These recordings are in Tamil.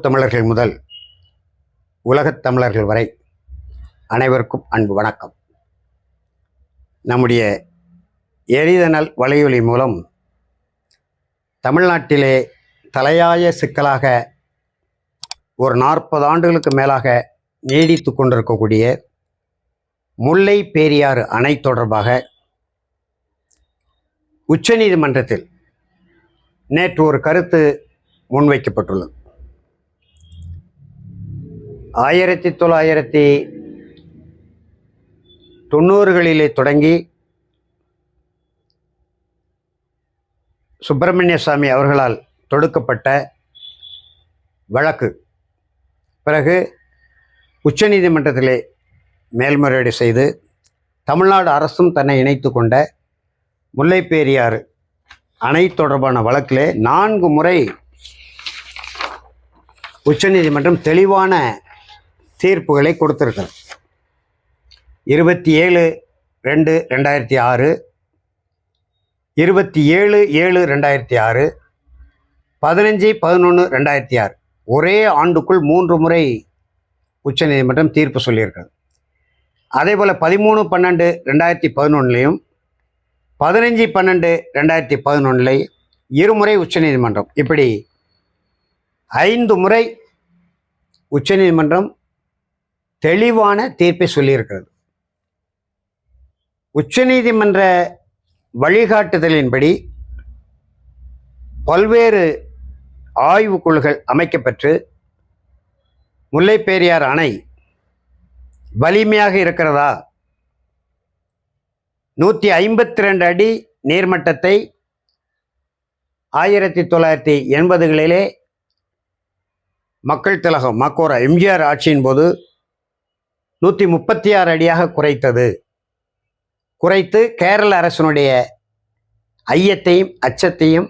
உள்ளூர் தமிழர்கள் முதல் உலகத் தமிழர்கள் வரை அனைவருக்கும் அன்பு வணக்கம். நம்முடைய எளிதனல் வலையொலி மூலம் தமிழ்நாட்டிலே தலையாய சிக்கலாக ஒரு நாற்பது ஆண்டுகளுக்கு மேலாக நீடித்து கொண்டிருக்கக்கூடிய முல்லை பேரியாறு அணை தொடர்பாக உச்சநீதிமன்றத்தில் நேற்று ஒரு கருத்து முன்வைக்கப்பட்டுள்ளது. ஆயிரத்தி தொள்ளாயிரத்தி தொண்ணூறுகளிலே தொடங்கி சுப்பிரமணிய சுவாமி அவர்களால் தொடுக்கப்பட்ட வழக்கு. பிறகு உச்சநீதிமன்றத்திலே மேல்முறையீடு செய்து தமிழ்நாடு அரசும் தன்னை இணைத்து கொண்ட முல்லைப்பேரியாறு அணை தொடர்பான வழக்கிலே நான்கு முறை உச்சநீதிமன்றம் தெளிவான தீர்ப்புகளை கொடுத்திருக்கிறது இருபத்தி ஏழு ரெண்டு ரெண்டாயிரத்தி ஆறு இருபத்தி ஏழு ஏழு ரெண்டாயிரத்தி ஆறு பதினஞ்சு பதினொன்று ரெண்டாயிரத்தி ஆறு. ஒரே ஆண்டுக்குள் மூன்று முறை உச்சநீதிமன்றம் தீர்ப்பு சொல்லியிருக்கிறது அதே போல் பதிமூணு பன்னெண்டு ரெண்டாயிரத்தி பதினொன்றுலையும் பதினஞ்சு பன்னெண்டு ரெண்டாயிரத்தி பதினொன்றுலேயும் இருமுறை உச்சநீதிமன்றம் இப்படி ஐந்து முறை உச்சநீதிமன்றம் தெளிவான தீர்ப்பை சொல்லியிருக்கிறது. உச்சநீதிமன்ற வழிகாட்டுதலின்படி பல்வேறு ஆய்வுக்குழுகள் அமைக்கப்பெற்று முல்லைப்பேரியார் அணை வலிமையாக இருக்கிறதா? நூற்றி ஐம்பத்தி ரெண்டு அடி நீர்மட்டத்தை ஆயிரத்தி தொள்ளாயிரத்தி எண்பதுகளிலே மக்கள் திலகம் மக்கோரா எம்ஜிஆர் ஆட்சியின் போது நூற்றி முப்பத்தி ஆறு அடியாக குறைத்தது. குறைத்து கேரள அரசனுடைய ஐயத்தையும் அச்சத்தையும்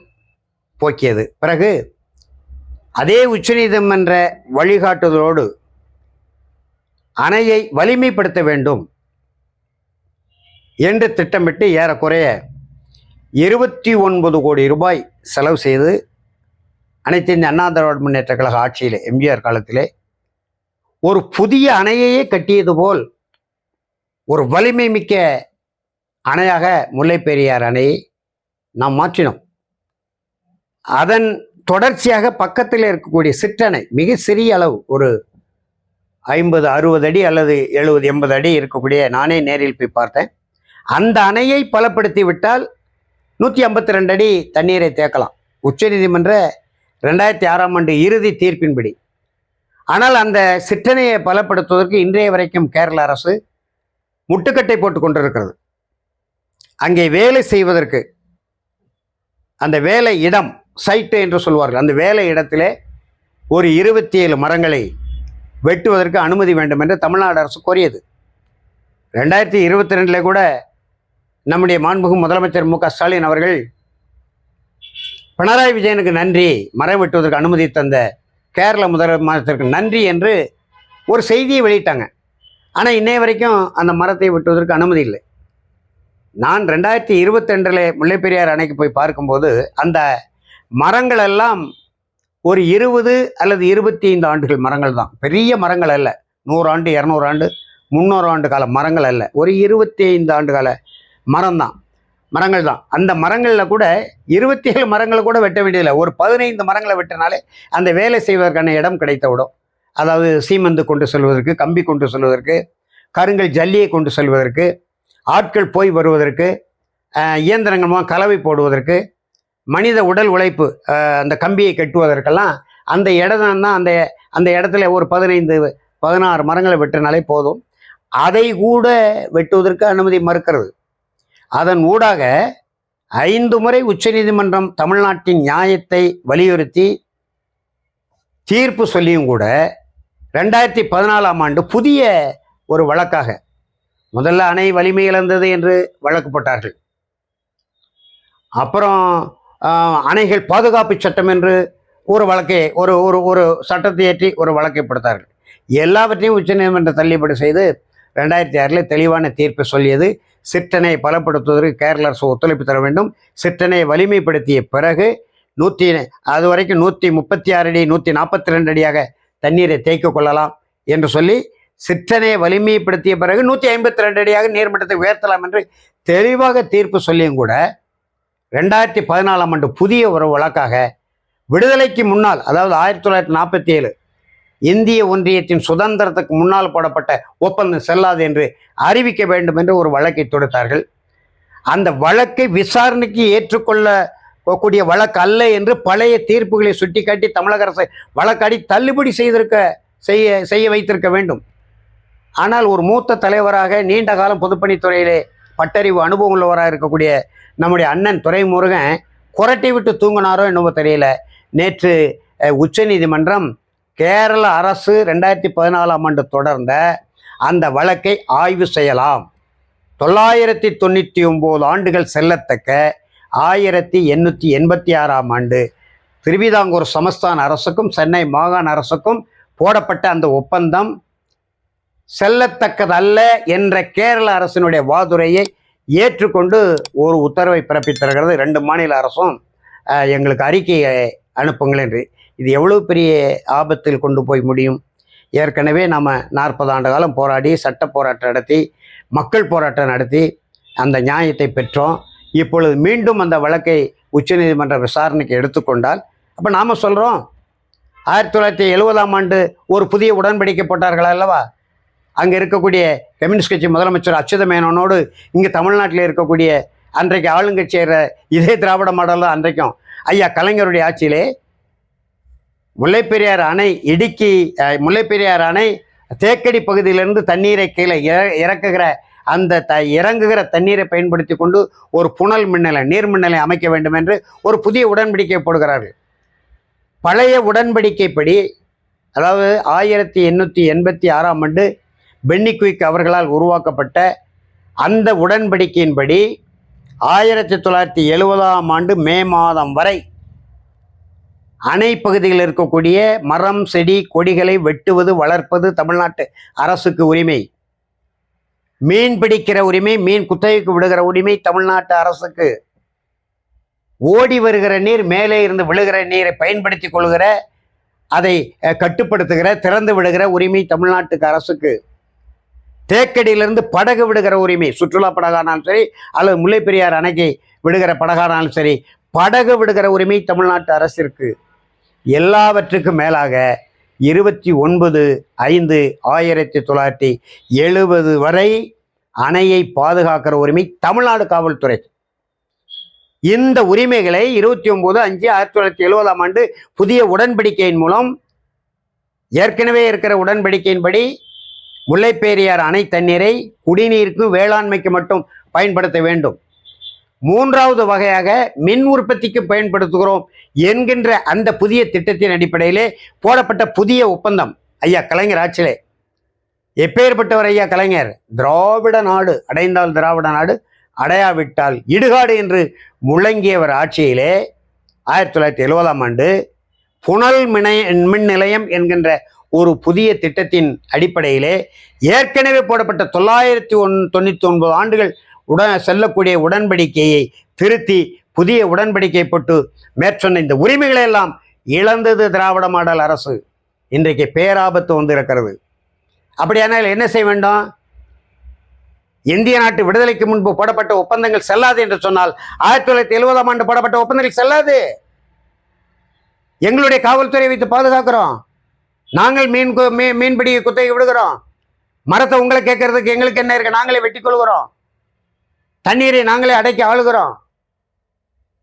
போக்கியது. பிறகு அதே உச்சநீதிமன்ற வழிகாட்டுதலோடு அணையை வலிமைப்படுத்த வேண்டும் என்று திட்டமிட்டு ஏறக்குறைய இருபத்தி ஒன்பது கோடி ரூபாய் செலவு செய்து அனைத்து இந்திய அண்ணா திராவிட முன்னேற்ற கழக ஆட்சியில் எம்ஜிஆர் காலத்திலே ஒரு புதிய அணையையே கட்டியது போல் ஒரு வலிமை மிக்க அணையாக முல்லைப்பெரியார் அணையை நாம் மாற்றினோம். அதன் தொடர்ச்சியாக பக்கத்தில் இருக்கக்கூடிய சிற்றணை மிக சிறிய அளவு ஒரு ஐம்பது அறுபது அடி அல்லது எழுபது எண்பது அடி இருக்கக்கூடிய நானே நேரில் போய் பார்த்தேன். அந்த அணையை பலப்படுத்தி விட்டால் நூற்றி ஐம்பத்தி ரெண்டு அடி தண்ணீரை தேக்கலாம். உச்சநீதிமன்ற ரெண்டாயிரத்தி ஆறாம் ஆண்டு இறுதி தீர்ப்பின்படி. ஆனால் அந்த சிற்றனையை பலப்படுத்துவதற்கு இன்றைய வரைக்கும் கேரள அரசு முட்டுக்கட்டை போட்டு கொண்டிருக்கிறது. அங்கே வேலை செய்வதற்கு அந்த வேலை இடம் சைட்டு என்று சொல்வார்கள். அந்த வேலை இடத்திலே ஒரு இருபத்தி ஏழு மரங்களை வெட்டுவதற்கு அனுமதி வேண்டும் என்று தமிழ்நாடு அரசு கோரியது. ரெண்டாயிரத்தி இருபத்தி ரெண்டில் கூட நம்முடைய மாண்புகு முதலமைச்சர் மு க ஸ்டாலின் அவர்கள் பினராயி விஜயனுக்கு நன்றி மரம் வெட்டுவதற்கு அனுமதி தந்த கேரள முதலமைச்சருக்கு நன்றி என்று ஒரு செய்தியை வெளியிட்டாங்க. ஆனால் இன்னைய வரைக்கும் அந்த மரத்தை வெட்டுவதற்கு அனுமதி இல்லை. நான் ரெண்டாயிரத்தி இருபத்தெண்டில் முல்லைப்பெரியார் அணைக்கு போய் பார்க்கும்போது அந்த மரங்கள் எல்லாம் ஒரு இருபது அல்லது இருபத்தி ஐந்து ஆண்டுகள் மரங்கள் தான். பெரிய மரங்கள் அல்ல. நூறு ஆண்டு இரநூறு ஆண்டு முந்நூறு ஆண்டு கால மரங்கள் அல்ல. ஒரு இருபத்தி ஐந்து ஆண்டு கால மரம் தான். மரங்கள் தான். அந்த மரங்களில் கூட இருபத்தி ஏழு மரங்களை கூட வெட்ட வேண்டியதில்லை. ஒரு பதினைந்து மரங்களை வெட்டினாலே அந்த வேலை செய்வதற்கான இடம் கிடைத்த விடும் அதாவது சீமந்து கொண்டு செல்வதற்கு கம்பி கொண்டு செல்வதற்கு கருங்கல் ஜல்லியை கொண்டு செல்வதற்கு ஆட்கள் போய் வருவதற்கு இயந்திரங்கள் மூலம் கலவை போடுவதற்கு மனித உடல் உழைப்பு அந்த கம்பியை கட்டுவதற்கெல்லாம் அந்த இடம் தான் அந்த அந்த இடத்துல ஒரு பதினைந்து பதினாறு மரங்களை வெட்டினாலே போதும். அதை கூட வெட்டுவதற்கு அனுமதி மறுக்கிறது. அதன் ஊடாக ஐந்து முறை உச்சநீதிமன்றம் தமிழ்நாட்டின் நியாயத்தை வலியுறுத்தி தீர்ப்பு சொல்லியும் கூட ரெண்டாயிரத்தி பதினாலாம் ஆண்டு புதிய ஒரு வழக்காக முதல்ல அணை வலிமை இழந்தது என்று வழக்கு போட்டார்கள் அப்புறம் அணைகள் பாதுகாப்பு சட்டம் என்று ஒரு வழக்கை ஒரு ஒரு ஒரு சட்டத்தை ஏற்றி ஒரு வழக்கை கொடுத்தார்கள் எல்லாவற்றையும் உச்சநீதிமன்றம் தள்ளுபடி செய்து ரெண்டாயிரத்தி ஆறில் தெளிவான தீர்ப்பை சொல்லியது. சிற்றனை பலப்படுத்துவதற்கு கேரள அரசு ஒத்துழைப்பு தர வேண்டும். சிற்றனை வலிமைப்படுத்திய பிறகு நூற்றி அது வரைக்கும் நூற்றி முப்பத்தி ஆறு அடி நூற்றி நாற்பத்தி ரெண்டு அடியாக தண்ணீரை தேய்க்க கொள்ளலாம் என்று சொல்லி சிற்றனை வலிமைப்படுத்திய பிறகு நூற்றி ஐம்பத்தி ரெண்டு அடியாக நீர்மட்டத்தை உயர்த்தலாம் என்று தெளிவாக தீர்ப்பு சொல்லியும் கூட ரெண்டாயிரத்தி பதினாலாம் ஆண்டு புதிய ஒரு வழக்காக விடுதலைக்கு முன்னால் அதாவது ஆயிரத்தி தொள்ளாயிரத்தி நாற்பத்தி ஏழு இந்திய ஒன்றியத்தின் சுதந்திரத்துக்கு முன்னால் போடப்பட்ட ஒப்பந்தம் செல்லாது என்று அறிவிக்க வேண்டும் என்று ஒரு வழக்கை தொடுத்தார்கள். அந்த வழக்கை விசாரணைக்கு ஏற்றுக்கொள்ள கூடிய வழக்கு அல்ல என்று பழைய தீர்ப்புகளை சுட்டிக்காட்டி தமிழக அரசை வழக்காடி தள்ளுபடி செய்திருக்க செய்ய செய்ய வைத்திருக்க வேண்டும். ஆனால் ஒரு மூத்த தலைவராக நீண்ட காலம் பொதுப்பணித்துறையிலே பட்டறிவு அனுபவம் உள்ளவராக இருக்கக்கூடிய நம்முடைய அண்ணன் துறைமுருகன் குரட்டை விட்டு தூங்கினாரோ என்னவோ தெரியல. நேற்று உச்சநீதிமன்றம் கேரள அரசு ரெண்டாயிரத்தி பதினாலாம் ஆண்டு தொடர்ந்த அந்த வழக்கை ஆய்வு செய்யலாம். தொள்ளாயிரத்தி தொண்ணூற்றி ஒம்பது ஆண்டுகள் செல்லத்தக்க ஆயிரத்தி எண்ணூற்றி எண்பத்தி ஆறாம் ஆண்டு திருவிதாங்கூர் சமஸ்தான அரசுக்கும் சென்னை மாகாண அரசுக்கும் போடப்பட்ட அந்த ஒப்பந்தம் செல்லத்தக்கதல்ல என்ற கேரள அரசினுடைய வாதுரையை ஏற்றுக்கொண்டு ஒரு உத்தரவை பிறப்பித்திருக்கிறது. ரெண்டு மாநில அரசும் எங்களுக்கு அறிக்கையை அனுப்புங்கள் என்று இது எவ்வளவு பெரிய ஆபத்தில் கொண்டு போய் முடியும்? ஏற்கனவே நாம் நாற்பது ஆண்டு காலம் போராடி சட்ட போராட்டம் நடத்தி மக்கள் போராட்டம் நடத்தி அந்த நியாயத்தை பெற்றோம். இப்பொழுது மீண்டும் அந்த வழக்கை உச்சநீதிமன்ற விசாரணைக்கு எடுத்துக்கொண்டால் அப்போ நாம் சொல்கிறோம் ஆயிரத்தி தொள்ளாயிரத்தி எழுபதாம் ஆண்டு ஒரு புதிய உடன்படிக்கை போட்டார்கள் அல்லவா? அங்கே இருக்கக்கூடிய கம்யூனிஸ்ட் கட்சி முதலமைச்சர் அச்சுத மேனனோடு இங்கே தமிழ்நாட்டில் இருக்கக்கூடிய அன்றைக்கு ஆளுங்கட்சியர் இதே திராவிட மாடல் தான் அன்றைக்கும். ஐயா கலைஞருடைய ஆட்சியிலே முல்லைப்பெரியார் அணை இடுக்கி முல்லைப்பெரியார் அணை தேக்கடி பகுதியிலிருந்து தண்ணீரை கீழே இற- இறக்குகிற அந்த த இறங்குகிற தண்ணீரை பயன்படுத்தி கொண்டு ஒரு புனல் மின்னலை நீர் மின்னலை அமைக்க வேண்டும் என்று ஒரு புதிய உடன்படிக்கை போடுகிறார்கள். பழைய உடன்படிக்கைப்படி அதாவது ஆயிரத்தி எண்ணூற்றி எண்பத்தி ஆறாம் ஆண்டு பென்னி குயிக் அவர்களால் உருவாக்கப்பட்ட அந்த உடன்படிக்கையின்படி ஆயிரத்தி தொள்ளாயிரத்தி எழுபதாம் ஆண்டு மே மாதம் வரை அணை பகுதியில் இருக்கக்கூடிய மரம் செடி கொடிகளை வெட்டுவது வளர்ப்பது தமிழ்நாட்டு அரசுக்கு உரிமை. மீன் பிடிக்கிற உரிமை மீன் குத்தகைக்கு விடுகிற உரிமை தமிழ்நாட்டு அரசுக்கு. ஓடி வருகிற நீர் மேலே இருந்து விழுகிற நீரை பயன்படுத்தி கொள்கிற அதை கட்டுப்படுத்துகிற திறந்து விடுகிற உரிமை தமிழ்நாட்டுக்கு அரசுக்கு. தேக்கடியிலிருந்து படகு விடுகிற உரிமை சுற்றுலா படகானாலும் சரி அல்லது முல்லைப்பெரியார் அணைக்கு விடுகிற படகானாலும் சரி படகு விடுகிற உரிமை தமிழ்நாட்டு அரசிற்கு. எல்லாவற்றுக்கும் மேலாக இருபத்தி ஒன்பது ஐந்து ஆயிரத்தி தொள்ளாயிரத்தி எழுபது வரை அணையை பாதுகாக்கிற உரிமை தமிழ்நாடு காவல்துறை. இந்த உரிமைகளை இருபத்தி ஒன்பது அஞ்சு ஆயிரத்தி தொள்ளாயிரத்தி எழுபதாம் ஆண்டு புதிய உடன்படிக்கையின் மூலம் ஏற்கனவே இருக்கிற உடன்படிக்கையின்படி முல்லைப்பேரியார் அணை தண்ணீரை குடிநீருக்கு வேளாண்மைக்கு மட்டும் பயன்படுத்த வேண்டும். மூன்றாவது வகையாக மின் உற்பத்திக்கு பயன்படுத்துகிறோம் என்கின்ற அந்த புதிய திட்டத்தின் அடிப்படையிலே போடப்பட்ட புதிய ஒப்பந்தம். ஐயா கலைஞர் ஆட்சியிலே. எப்பேற்பட்டவர் ஐயா கலைஞர்? திராவிட நாடு. அடைந்தால் திராவிட நாடு அடையாவிட்டால் இடுகாடு என்று முழங்கியவர் ஆட்சியிலே ஆயிரத்தி தொள்ளாயிரத்தி எழுபதாம் ஆண்டு புனல் மினை மின் நிலையம் என்கின்ற ஒரு புதிய திட்டத்தின் அடிப்படையிலே ஏற்கனவே போடப்பட்ட தொள்ளாயிரத்தி ஒன் தொண்ணூற்றி ஒன்பது ஆண்டுகள் உடன் செல்லக்கூடிய உடன்படிக்கையை திருத்தி புதிய உடன்படிக்கை போட்டு மேற்சொன்ன இந்த உரிமைகளை எல்லாம் இழந்தது திராவிட மாடல் அரசு. இன்றைக்கு பேராபத்து வந்து இருக்கிறது. அப்படியானால் என்ன செய்ய வேண்டும்? இந்திய நாட்டு விடுதலைக்கு முன்பு போடப்பட்ட ஒப்பந்தங்கள் செல்லாது என்று சொன்னால் ஆயிரத்தி தொள்ளாயிரத்தி எழுபதாம் ஆண்டு போடப்பட்ட ஒப்பந்தங்கள் செல்லாது. எங்களுடைய காவல்துறை வைத்து பாதுகாக்கிறோம். நாங்கள் மீன் மீன்பிடி குத்தகை விடுகிறோம். மரத்தை உங்களை கேட்கறதுக்கு எங்களுக்கு என்ன இருக்கு? நாங்களே வெட்டி கொள்கிறோம். தண்ணீரை நாங்களே அடக்கி ஆளுகிறோம்.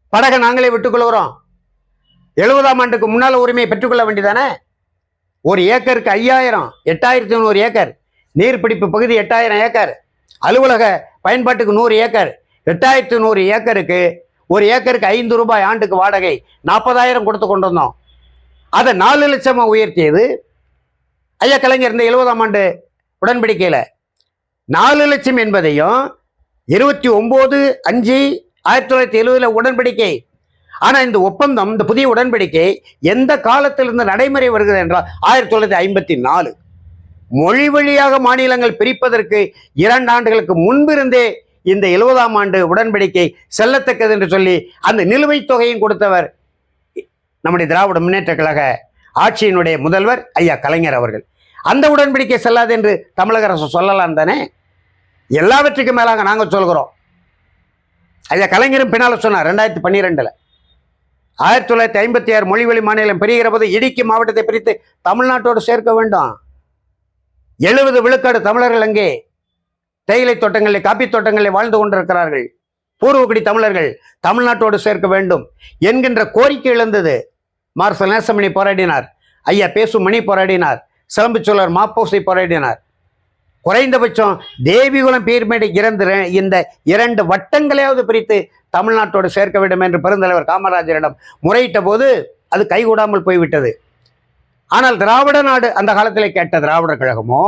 படகை நாங்களே விட்டுக்கொள்கிறோம். எழுபதாம் ஆண்டுக்கு முன்னால் உரிமையை பெற்றுக்கொள்ள வேண்டியதானே? ஒரு ஏக்கருக்கு ஐயாயிரம் எட்டாயிரத்தி நூறு ஏக்கர். நீர்பிடிப்பு பகுதி எட்டாயிரம் ஏக்கர். அலுவலக பயன்பாட்டுக்கு நூறு ஏக்கர். எட்டாயிரத்தி நூறு ஏக்கருக்கு ஒரு ஏக்கருக்கு ஐந்து ரூபாய் ஆண்டுக்கு வாடகை நாற்பதாயிரம் கொடுத்து கொண்டு வந்தோம். அதை நாலு லட்சமாக உயர்த்தியது. ஐயா கலைஞர் இந்த எழுபதாம் ஆண்டு உடன்படிக்கையில் நாலு லட்சம் என்பதையும் இருபத்தி ஒம்பது அஞ்சு ஆயிரத்தி தொள்ளாயிரத்தி எழுபதில் உடன்படிக்கை. ஆனால் இந்த ஒப்பந்தம் இந்த புதிய உடன்படிக்கை எந்த காலத்திலிருந்து நடைமுறை வருகிறது என்றால் ஆயிரத்தி தொள்ளாயிரத்தி ஐம்பத்தி நாலு. மொழி வழியாக மாநிலங்கள் பிரிப்பதற்கு இரண்டு ஆண்டுகளுக்கு முன்பிருந்தே இந்த எழுபதாம் ஆண்டு உடன்படிக்கை செல்லத்தக்கது என்று சொல்லி அந்த நிலுவைத் தொகையும் கொடுத்தவர் நம்முடைய திராவிட முன்னேற்ற கழக ஆட்சியினுடைய முதல்வர் ஐயா கலைஞர் அவர்கள். அந்த உடன்படிக்கை செல்லாது என்று தமிழக அரசு சொல்லலாம் தானே? எல்லாவற்றுக்கும் மேலாக நாங்கள் சொல்கிறோம். ஐயா கலைஞரும் பின்னால் சொன்னார் ரெண்டாயிரத்தி பன்னிரெண்டில். ஆயிரத்தி தொள்ளாயிரத்தி ஐம்பத்தி ஆறு மொழிவழி மாநிலம் பிரிகிற போது இடுக்கி மாவட்டத்தை பிரித்து தமிழ்நாட்டோடு சேர்க்க வேண்டும். எழுபது விழுக்காடு தமிழர்கள் அங்கே தேயிலை தோட்டங்களில் காப்பி தோட்டங்களில் வாழ்ந்து கொண்டிருக்கிறார்கள். பூர்வகுடி தமிழர்கள் தமிழ்நாட்டோடு சேர்க்க வேண்டும் என்கின்ற கோரிக்கை எழுந்தது. மார்சல் நேசமணி போராடினார். ஐயா பேசும் மணி போராடினார். சிலம்புச்சோழர் மாப்போசை போராடினார். குறைந்தபட்சம் தேவிகுலம் பீர்மேடு இறந்து இந்த இரண்டு வட்டங்களையாவது பிரித்து தமிழ்நாட்டோடு சேர்க்க வேண்டும் என்று பெருந்தலைவர் காமராஜரிடம் முறையிட்ட போது அது கைகூடாமல் போய்விட்டது. ஆனால் திராவிட நாடு அந்த காலத்தில் கேட்ட திராவிடர் கழகமோ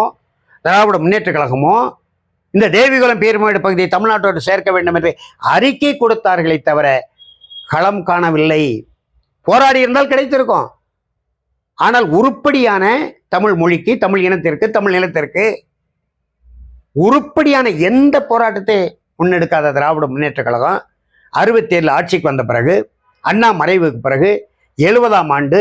திராவிட முன்னேற்ற கழகமோ இந்த தேவிகுலம் பீர்மேடு பகுதியை தமிழ்நாட்டோடு சேர்க்க வேண்டும் என்று அறிக்கை கொடுத்தார்களே தவிர களம் காணவில்லை. போராடி இருந்தால் கிடைத்திருக்கும். ஆனால் உருப்படியான தமிழ் மொழிக்கு தமிழ் இனத்திற்கு தமிழ் நிலத்திற்கு உருப்படியான எந்த போராட்டத்தை முன்னெடுக்காத திராவிட முன்னேற்ற கழகம் அறுபத்தேழு ஆட்சிக்கு வந்த பிறகு அண்ணா மறைவுக்கு பிறகு எழுபதாம் ஆண்டு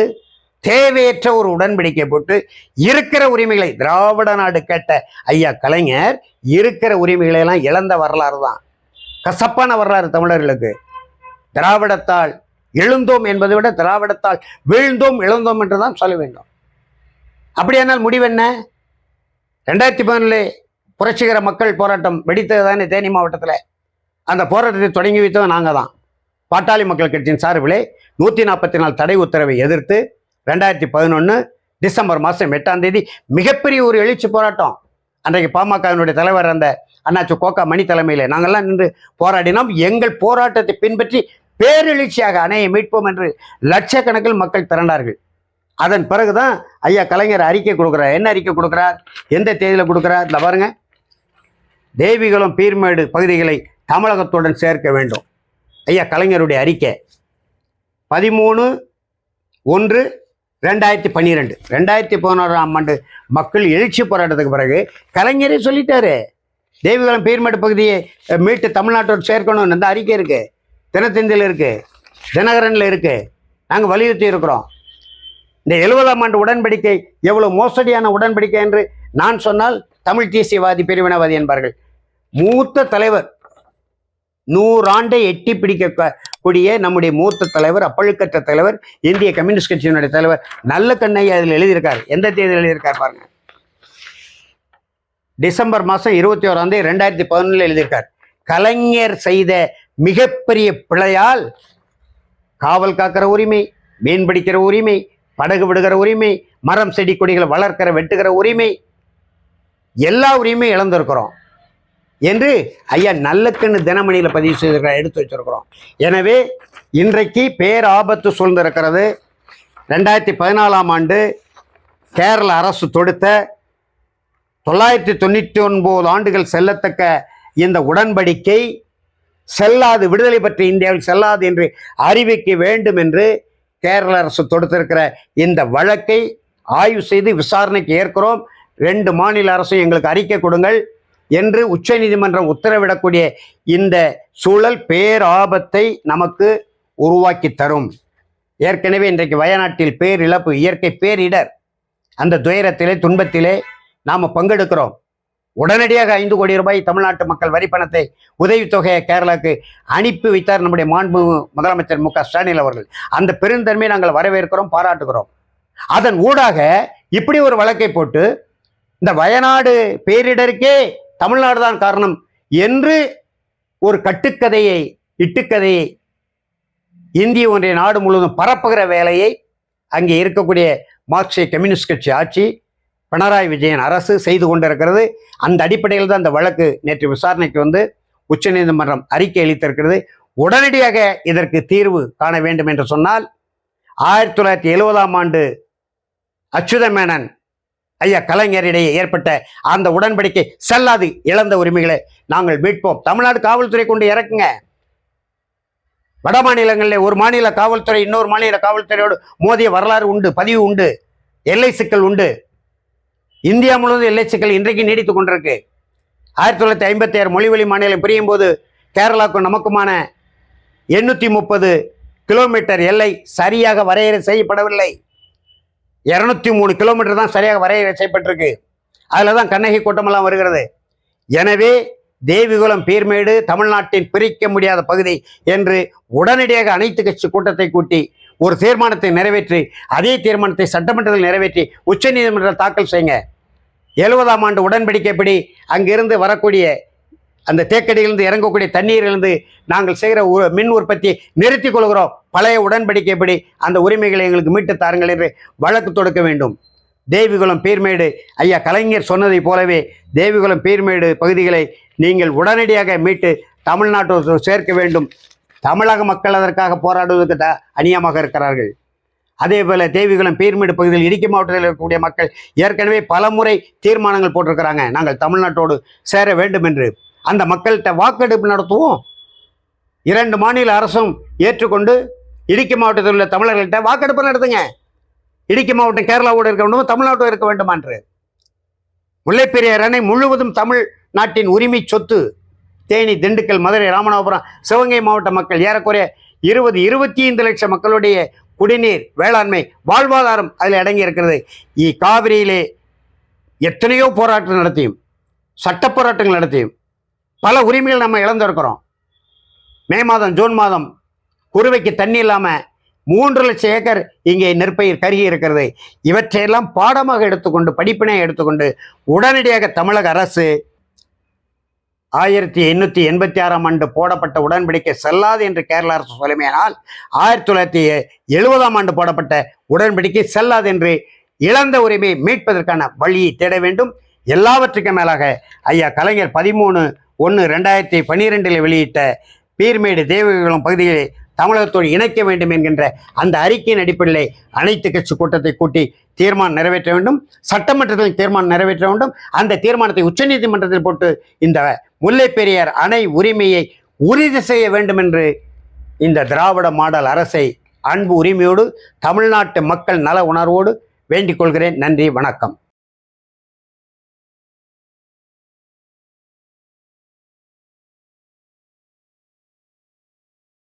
தேவையற்ற ஒரு உடன்படிக்கை போட்டு இருக்கிற உரிமைகளை திராவிட நாடு கேட்ட ஐயா கலைஞர் இருக்கிற உரிமைகளை எல்லாம் இழந்த வரலாறு தான். கசப்பான வரலாறு தமிழர்களுக்கு. திராவிடத்தால் எழுந்தோம் என்பதை விட திராவிடத்தால் வீழ்ந்தோம் எழுந்தோம் என்று தான் சொல்ல வேண்டும். அப்படியானால் முடிவென்ன? ரெண்டாயிரத்தி பதினொன்று புரட்சிகர மக்கள் போராட்டம் வெடித்தது தானே தேனி மாவட்டத்தில்? அந்த போராட்டத்தை தொடங்கி வைத்தது நாங்கள் தான் பாட்டாளி மக்கள் கட்சியின் சார்பிலே நூற்றி நாற்பத்தி நாலு தடை உத்தரவை எதிர்த்து ரெண்டாயிரத்தி பதினொன்று டிசம்பர் மாதம் எட்டாம் தேதி மிகப்பெரிய ஒரு எழுச்சி போராட்டம். அன்றைக்கு பாமகவினுடைய தலைவர் அந்த அண்ணாச்சி கோக்கா மணி தலைமையில் நாங்கள்லாம் நின்று போராடினோம். எங்கள் போராட்டத்தை பின்பற்றி பேரெழுச்சியாக அணையை மீட்போம் என்று லட்சக்கணக்கில் மக்கள் திரண்டார்கள். அதன் பிறகுதான் ஐயா கலைஞர் அறிக்கை கொடுக்குறார். என்ன அறிக்கை கொடுக்குறார்? எந்த தேதியில் கொடுக்குறார்? இல்லை பாருங்கள் தேவிகுளம் பீர்மேடு பகுதிகளை தமிழகத்துடன் சேர்க்க வேண்டும். ஐயா கலைஞருடைய அறிக்கை. பதிமூணு ஒன்று ரெண்டாயிரத்தி பன்னிரெண்டு. ரெண்டாயிரத்தி பதினோராம் ஆண்டு மக்கள் எழுச்சி போராட்டத்துக்கு பிறகு கலைஞரே சொல்லிட்டாரு. தேவிகுளம் பீர்மேடு பகுதியை மீட்டு தமிழ்நாட்டோடு சேர்க்கணும்னு அந்த அறிக்கை இருக்கு. தினத்தந்தியில் இருக்கு. தினகரனில் இருக்கு. நாங்கள் வலியுறுத்தி இருக்கிறோம். இந்த எழுபதாம் ஆண்டு உடன்படிக்கை எவ்வளோ மோசடியான உடன்படிக்கை என்று நான் சொன்னால் தமிழ் தேசியவாதி பிரிவினவாதி என்பார்கள். மூத்த தலைவர். நூறாண்டை எட்டி பிடிக்கக்கூடிய நம்முடைய மூத்த தலைவர் அப்பழுக்கற்ற தலைவர் இந்திய கம்யூனிஸ்ட் கட்சியினுடைய தலைவர் நல்ல கண்ணை அதில் எழுதியிருக்கார். எந்த தேதியில் எழுதியிருக்கார் பாருங்க. டிசம்பர் மாதம் இருபத்தி ஓராம் தேதி ரெண்டாயிரத்தி பதினொன்றில் எழுதியிருக்கார். கலைஞர் செய்த மிகப்பெரிய பிழையால் காவல் காக்கிற உரிமை மீன் பிடிக்கிற உரிமை படகு விடுகிற உரிமை மரம் செடி கொடிகளை வளர்க்கிற வெட்டுகிற உரிமை எல்லா உரிமையும் இழந்திருக்கிறோம். என்று ஐயா நல்லக்கண்ணு தினமணியில் பதிவு செய்திருக்கிற எடுத்து வச்சிருக்கிறோம். எனவே இன்றைக்கு பேராபத்து சூழ்ந்திருக்கிறது. ரெண்டாயிரத்தி பதினாலாம் ஆண்டு கேரள அரசு தொடுத்த தொள்ளாயிரத்தி தொண்ணூற்றி ஒன்பது ஆண்டுகள் செல்லத்தக்க இந்த உடன்படிக்கை செல்லாது விடுதலை பற்றி இந்தியாவில் செல்லாது என்று அறிவிக்க வேண்டும் என்று கேரள அரசு தொடுத்திருக்கிற இந்த வழக்கை ஆய்வு செய்து விசாரணைக்கு ஏற்கிறோம். ரெண்டு மாநில அரசும் எங்களுக்கு அறிக்கை கொடுங்கள். என்று உச்சநீதிமன்றம் உத்தரவிடக்கூடிய இந்த சூழல் பேராபத்தை நமக்கு உருவாக்கி தரும். ஏற்கனவே இன்றைக்கு வயநாட்டில் பேரிழப்பு இயற்கை பேரிடர். அந்த துயரத்திலே துன்பத்திலே நாம் பங்கெடுக்கிறோம். உடனடியாக ஐந்து கோடி ரூபாய் தமிழ்நாட்டு மக்கள் வரி பணத்தை உதவித்தொகையை கேரளாவுக்கு அனுப்பி வைத்தார் நம்முடைய மாண்பு முதலமைச்சர் மு க ஸ்டாலின் அவர்கள். அந்த பெருந்தன்மையை நாங்கள் வரவேற்கிறோம் பாராட்டுகிறோம். அதன் ஊடாக இப்படி ஒரு வழக்கை போட்டு இந்த வயநாடு பேரிடருக்கே தமிழ்நாடு தான் காரணம் என்று ஒரு கட்டுக்கதையை இட்டுக்கதையை இந்திய ஒன்றிய நாடு முழுவதும் பரப்புகிற வேலையை அங்கே இருக்கக்கூடிய மார்க்சிய கம்யூனிஸ்ட் கட்சி ஆட்சி பினராயி விஜயன் அரசு செய்து கொண்டிருக்கிறது. அந்த அடிப்படையில் தான் அந்த வழக்கு நேற்று விசாரணைக்கு வந்து உச்சநீதிமன்றம் அறிக்கை அளித்திருக்கிறது. உடனடியாக இதற்கு தீர்வு காண வேண்டும் என்று சொன்னால் ஆயிரத்தி தொள்ளாயிரத்தி எழுபதாம் ஆண்டு அச்சுத மேனன் ஐயா கலைஞரிடையே ஏற்பட்ட அந்த உடன்படிக்கை செல்லாது இழந்த உரிமைகளை நாங்கள் மீட்போம். தமிழ்நாடு காவல்துறை கொண்டு இறக்குங்க. வட மாநிலங்களில் ஒரு மாநில காவல்துறை இன்னொரு மாநில காவல்துறையோடு மோதிய வரலாறு உண்டு பதிவு உண்டு எல்லை சிக்கல் உண்டு. இந்தியா முழுவதும் எல்லை சிக்கல் இன்றைக்கு நீடித்துக் கொண்டிருக்கு. ஆயிரத்தி தொள்ளாயிரத்தி ஐம்பத்தி ஆறு மொழிவழி மாநிலம் பிரியும் போது கேரளாவுக்கும் நமக்குமான எண்ணூற்றி முப்பது கிலோமீட்டர் எல்லை சரியாக வரையறை செய்யப்படவில்லை. இரநூத்தி மூணு கிலோமீட்டர் தான் சரியாக வரைய செய்யப்பட்டிருக்கு. அதில் தான் கண்ணகி கூட்டமெல்லாம் வருகிறது. எனவே தேவிகுலம் பீர்மேடு தமிழ்நாட்டின் பிரிக்க முடியாத பகுதி என்று உடனடியாக அனைத்து கட்சி கூட்டத்தை கூட்டி ஒரு தீர்மானத்தை நிறைவேற்றி அதே தீர்மானத்தை சட்டமன்றத்தில் நிறைவேற்றி உச்சநீதிமன்றத்தில் தாக்கல் செய்யுங்க. எழுபதாம் ஆண்டு உடன்படிக்கைப்படி அங்கிருந்து வரக்கூடிய அந்த தேக்கடியிலிருந்து இறங்கக்கூடிய தண்ணீரிலிருந்து நாங்கள் செய்கிற உ- மின் உற்பத்தி நிறுத்திக் கொள்கிறோம். பழைய உடன்படிக்கைப்படி அந்த உரிமைகளை எங்களுக்கு மீட்டு தாருங்கள் என்று வழக்கு தொடுக்க வேண்டும். தேவிகுளம் பீர்மேடு ஐயா கலைஞர் சொன்னதைப் போலவே தேவிகுளம் பீர்மேடு பகுதிகளை நீங்கள் உடனடியாக மீட்டு தமிழ்நாட்டோடு சேர்க்க வேண்டும். தமிழக மக்கள் அதற்காக போராடுவதற்கு த அநியமாக இருக்கிறார்கள். அதே போல் தேவிகுளம் பீர்மேடு பகுதியில் இடுக்கி மாவட்டத்தில் இருக்கக்கூடிய மக்கள் ஏற்கனவே பல முறை தீர்மானங்கள் போட்டிருக்கிறாங்க. நாங்கள் தமிழ்நாட்டோடு சேர வேண்டும் என்று. அந்த மக்கள்கிட்ட வாக்கெடுப்பு நடத்துவோம். இரண்டு மாநில அரசும் ஏற்றுக்கொண்டு இடுக்கி மாவட்டத்தில் உள்ள தமிழர்கள்ட்ட வாக்கெடுப்பு நடத்துங்க. இடுக்கி மாவட்டம் கேரளாவோடு இருக்க வேண்டும் தமிழ்நாட்டோடு இருக்க வேண்டுமா என்று. முல்லைப்பெரியார் அணை முழுவதும் தமிழ் நாட்டின் உரிமை சொத்து. தேனி திண்டுக்கல் மதுரை ராமநாதபுரம் சிவகங்கை மாவட்ட மக்கள் ஏறக்குறைய இருபது இருபத்தி ஐந்து லட்சம் மக்களுடைய குடிநீர் வேளாண்மை வாழ்வாதாரம் அதில் அடங்கி இருக்கிறது. இ காவிரியிலே எத்தனையோ போராட்டம் நடத்தியும் சட்ட போராட்டங்கள் நடத்தியும் பல உரிமைகள் நம்ம இழந்திருக்கிறோம். மே மாதம் ஜூன் மாதம் குருவைக்கு தண்ணி இல்லாமல் மூன்று லட்சம் ஏக்கர் இங்கே நெற்பயிர் கருகி இருக்கிறது. இவற்றையெல்லாம் பாடமாக எடுத்துக்கொண்டு படிப்பினை எடுத்துக்கொண்டு உடனடியாக தமிழக அரசு ஆயிரத்தி எண்ணூற்றி எண்பத்தி ஆறாம் ஆண்டு போடப்பட்ட உடன்படிக்கை செல்லாது என்று கேரள அரசு சொல்லுமையானால் ஆயிரத்தி தொள்ளாயிரத்தி எழுபதாம் ஆண்டு போடப்பட்ட உடன்படிக்கை செல்லாது என்று இழந்த உரிமையை மீட்பதற்கான வழியை தேட வேண்டும். எல்லாவற்றுக்கும் மேலாக ஐயா கலைஞர் பதிமூணு ஒன்று ரெண்டாயிரத்தி பன்னிரெண்டில் வெளியிட்ட பீர்மேடு தேவகுளம் பகுதிகளை தமிழகத்தோடு இணைக்க வேண்டும் என்கின்ற அந்த அறிக்கையின் அடிப்படையிலே அனைத்து கட்சி கூட்டத்தை கூட்டி தீர்மானம் நிறைவேற்ற வேண்டும். சட்டமன்றத்தில் தீர்மானம் நிறைவேற்ற வேண்டும். அந்த தீர்மானத்தை உச்சநீதிமன்றத்தில் போட்டு இந்த முல்லை பெரியார் அணை உரிமையை உறுதி செய்ய வேண்டும் என்று இந்த திராவிட மாடல் அரசை அன்பு உரிமையோடு தமிழ்நாட்டு மக்கள் நல உணர்வோடு வேண்டிக் கொள்கிறேன். நன்றி வணக்கம்.